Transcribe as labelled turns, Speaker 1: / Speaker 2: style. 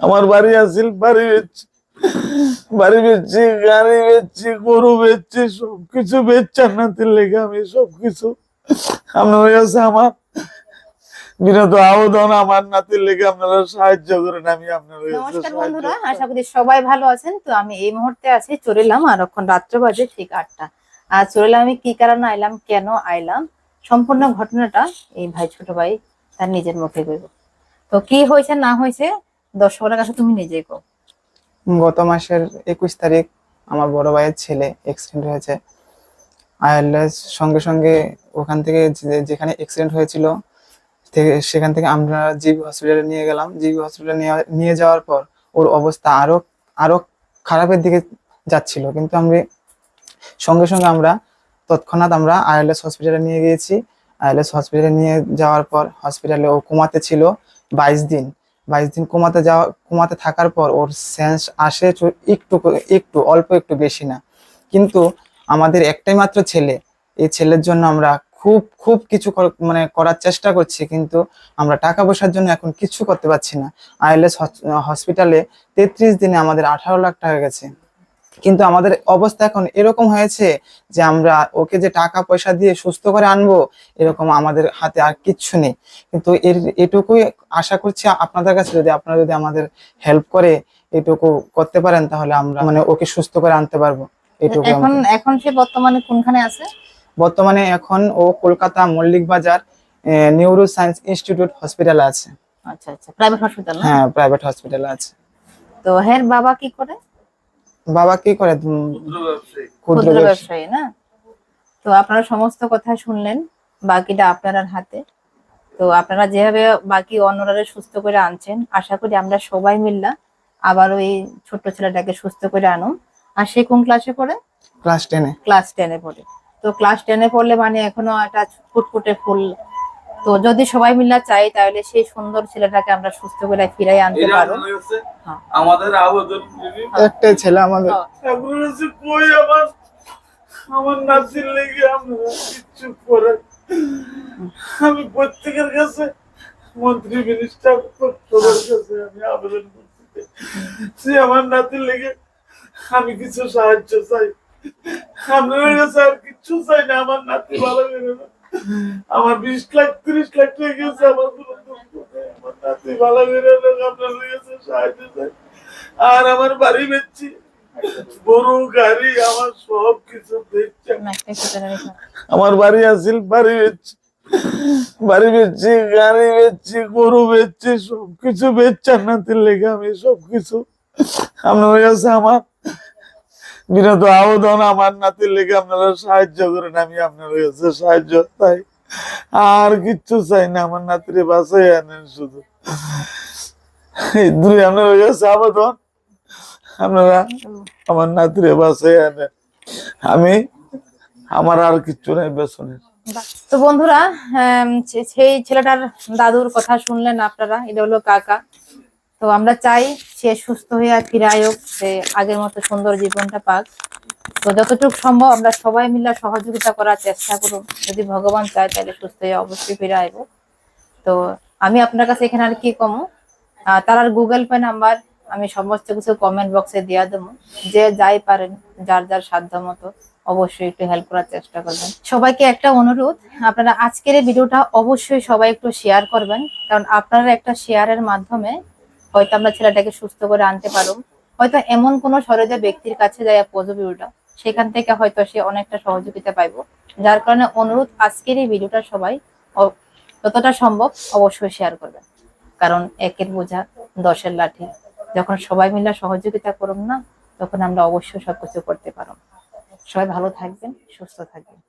Speaker 1: আমার বাড়ি আসিল বাড়ি বেচছি। বাড়ি বেচছি গাড়ি বেচছি গরু বেচছি সবকিছু বেচার নাতির লেগে আমি সবকিছু। আপনার কাছে আমার বিনোদ আবেদন আমার নাতির লেগে আপনারা সাহায্য করেন আমি আপনার
Speaker 2: নমস্কার বন্ধুরা আশা করি সবাই ভালো আছেন। তো আমি এই মুহূর্তে আছি চলেলাম আর এখন রাত্র বাজে ঠিক আটটা। আর চলেলাম আমি কি কারণে আইলাম কেন আইলাম? সম্পূর্ণ ঘটনাটা এই ভাই ছোট ভাই তার নিজের মুখে কইব তো কি হয়েছে না হয়েছে দর্শকের কাছে তুমি নিজেই কো
Speaker 3: গত মাসের একুশ তারিখ আমার বড় ভাইয়ের ছেলে অ্যাক্সিডেন্ট হয়েছে। আইএলএস সঙ্গে সঙ্গে ওখান থেকে যেখানে অ্যাক্সিডেন্ট হয়েছিল সেখান থেকে আমরা জিবি হসপিটালে নিয়ে গেলাম। জিবি হসপিটালে নিয়ে- যাওয়ার পর ওর অবস্থা আরও আরও খারাপের দিকে যাচ্ছিল। কিন্তু আমরা সঙ্গে সঙ্গে আমরা তৎক্ষণাৎ আমরা আইএলএস হসপিটালে নিয়ে গিয়েছি। আইএলএস হসপিটালে নিয়ে যাওয়ার পর হসপিটালে ও কোমাতে ছিল বাইশ দিন। বাইশ দিন কমাতে যাওয়া, কমাতে থাকার পর ওর সেন্স আসে একটু একটু অল্প একটু বেশি না। কিন্তু আমাদের একটাই মাত্র ছেলে, এই ছেলের জন্য আমরা খুব খুব কিছু মানে করার চেষ্টা করছি, কিন্তু আমরা টাকা পয়সার জন্য এখন কিছু করতে পারছি না। আইএলএস হসপিটালে তেত্রিশ দিনে আমাদের আঠারো লাখ টাকা গেছে। কিন্তু আমাদের অবস্থা এখন এরকম হয়েছে যে আমরা ওকে যে টাকা পয়সা দিয়ে সুস্থ করে আনব এরকম আমাদের হাতে আর কিচ্ছু নেই। কিন্তু এর এটুকুই আশা করছি আপনাদের কাছে যদি আপনারা যদি আমাদের হেল্প করে এটুকু করতে পারেন তাহলে আমরা মানে ওকে সুস্থ করে আনতে পারব। এটুকু
Speaker 2: এখন এখন সে বর্তমানে কোনখানে আছে?
Speaker 3: বর্তমানে এখন ও কলকাতা মল্লিক বাজার নিউরো সায়েন্স ইনস্টিটিউট হসপিটালে আছে।
Speaker 2: আচ্ছা আচ্ছা। প্রাইভেট হসপিটাল
Speaker 3: হ্যাঁ প্রাইভেট হসপিটালে আছে।
Speaker 2: তো হের বাবা কি করে?
Speaker 3: বাবা কি করে?
Speaker 1: ক্ষুদ্র ব্যবসায়ী।
Speaker 2: না? তো আপনারা সমস্ত কথা শুনলেন বাকিটা আপনার হাতে। তো আপনারা যেভাবে বাকি অন্যরা সুস্থ করে আনছেন আশা করি আমরা সবাই মিললা আবার ওই ছোট্ট ছেলেটাকে সুস্থ করে আনুন। আর সে কোন ক্লাসে পড়ে?
Speaker 3: ক্লাস টেনে
Speaker 2: ক্লাস টেনে পড়ে। তো ক্লাস টেনে পড়লে মানে এখনও একটা ফুটফুটে ফুল তো যদি সবাই মিলে চাই তাহলে সেই সুন্দর ছেলেটাকে আমরা সুস্থ করে ফিরাই আনতে পারো
Speaker 1: কাছে
Speaker 2: হ্যাঁ।
Speaker 1: আমাদের দিবি।
Speaker 3: একটাই ছেলে আমাদের
Speaker 2: হ্যাঁ।
Speaker 1: কাছে আমার আমার নাতির লেগে আপনারা কিচ্ছু করেন আমি প্রত্যেকের কাছে মন্ত্রী মিনিস্টার সবার কাছে আমি আবেদন করছি সে আমার নাতির লেগে আমি কিছু সাহায্য চাই আপনার কাছে আর কিচ্ছু চাই না আমার নাতি ভালো করে না। আমার বিশ লাখ তিরিশ লাখ টাকা গেছে আমার কোনো আমার নাতি ভালো করে হোক, আপনার সাহায্য চাই। আর আমার বাড়ি বেচছি। গরু গাড়ি আমার সব কিছু বেচছে।
Speaker 2: না।
Speaker 1: আমার বাড়ি আসিল বাড়ি বেচছি। বাড়ি বেচছি গাড়ি বেচছি গরু বেচছি সবকিছু বেচার নাতির লেগে আমি সবকিছু আপনার কাছে আমার বিনোদ আবেদন আমার নাতির লেগে আপনারা সাহায্য করেন, আমি আপনার কাছে সাহায্য চাই। আর কিচ্ছু চাই না, আমার নাতিরে বাসায় আনেন শুধু। এই দুই আপনার কাছে আবেদন। আপনারা আমার নাতিরে বাসায় আনেন। আমি, আমার আর কিচ্ছু নাই বেসনের
Speaker 2: তো বন্ধুরা সেই ছেলেটার দাদুর কথা শুনলেন আপনারা, এটা হলো কাকা। তো আমরা চাই সে সুস্থ হয়ে আর ফিরে আয়োগ সে আগের মতো সুন্দর জীবনটা পাক। তো যতটুকু সম্ভব আমরা সবাই মিলে সহযোগিতা করার চেষ্টা করুন। যদি ভগবান চায় তাহলে সুস্থ হয়ে অবশ্যই ফিরে আইব তো আমি আপনার কাছে এখানে আর কি কমু? তার গুগল পে নাম্বার আমি সমস্ত কিছু কমেন্ট বক্সে দিয়ে দেবো। যে যাই পারেন, যার যার সাধ্য মতো অবশ্যই একটু হেল্প করার চেষ্টা করবেন। সবাইকে একটা অনুরোধ, আপনারা আজকের এই ভিডিওটা অবশ্যই সবাই একটু শেয়ার করবেন। কারণ আপনারা একটা শেয়ারের মাধ্যমে হয়তো আমরা ছেলেটাকে সুস্থ করে আনতে পারো হয়তো এমন কোনো সরজা ব্যক্তির কাছে যায় পজো ভিডিওটা সেখান থেকে হয়তো সে অনেকটা সহযোগিতা পাইবো। যার কারণে অনুরোধ আজকের এই ভিডিওটা সবাই যতটা সম্ভব অবশ্যই শেয়ার করবেন। কারণ একের বোঝা দশের লাঠি। যখন সবাই মিলে সহযোগিতা করুন না, তখন আমরা অবশ্যই সবকিছু করতে পারো সবাই ভালো থাকবেন, সুস্থ থাকবেন।